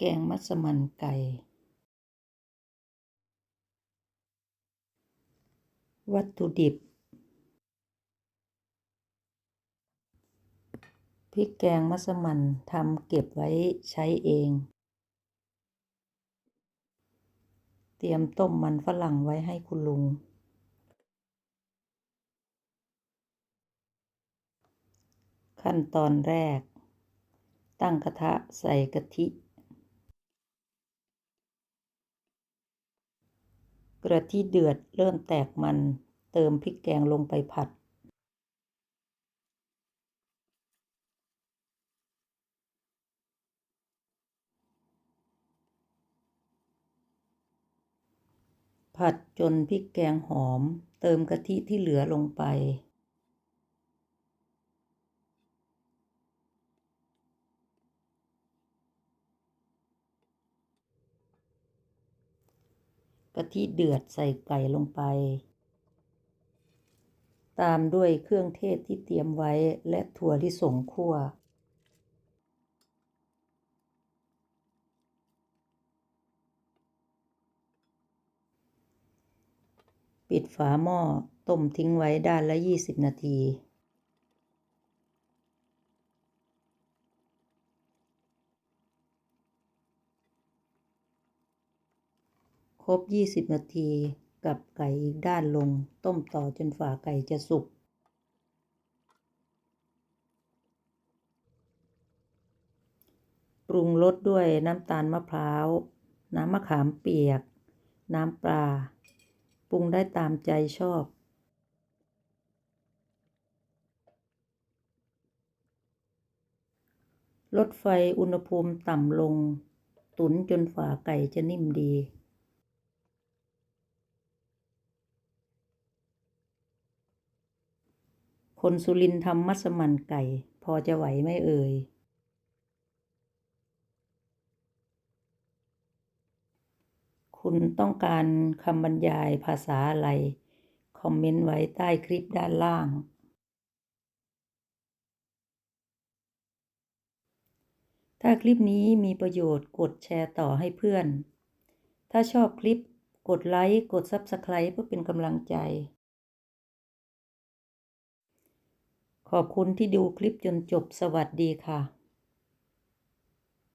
แกงมัสมั่นไก่ วัตถุดิบ พริกแกงมัสมั่นทำเก็บไว้ใช้เอง เตรียมต้มมันฝรั่งไว้ให้คุณลุง ขั้นตอนแรก ตั้งกระทะใส่กะทิ กระทิเดือดเริ่มแตกมัน เติมพริกแกงลงไปผัด ผัดจนพริกแกงหอม เติมกะทิที่เหลือลงไป กะทิเดือดใส่ไก่ลงไป ตามด้วยเครื่องเทศที่เตรียมไว้และถั่วลิสงคั่ว ปิดฝาหม้อต้มทิ้งไว้ด้านละ 20 นาที ค รบ 20 นาทีกับไก่อีกด้านลง ต้มต่อจนฝาไก่จะสุก ปรุงรสด้วยน้ำตาลมะพร้าว น้ำมะขามเปียก น้ำปลา ปรุงได้ตามใจชอบลดไฟอุณหภูมิต่ำลง ตุ๋นจนฝาไก่จะนิ่มดี คนสุรินทร์ทำมัสมั่นไก่ พอจะไหวไหมเอ่ย คุณต้องการคำบรรยายภาษาอะไร คอมเมนต์ไว้ใต้คลิปด้านล่าง ถ้าคลิปนี้มีประโยชน์กดแชร์ต่อให้เพื่อน ถ้าชอบคลิปกดไลค์ กด Subscribe เพื่อเป็นกำลังใจ ขอบคุณที่ดูคลิปจนจบสวัสดีค่ะ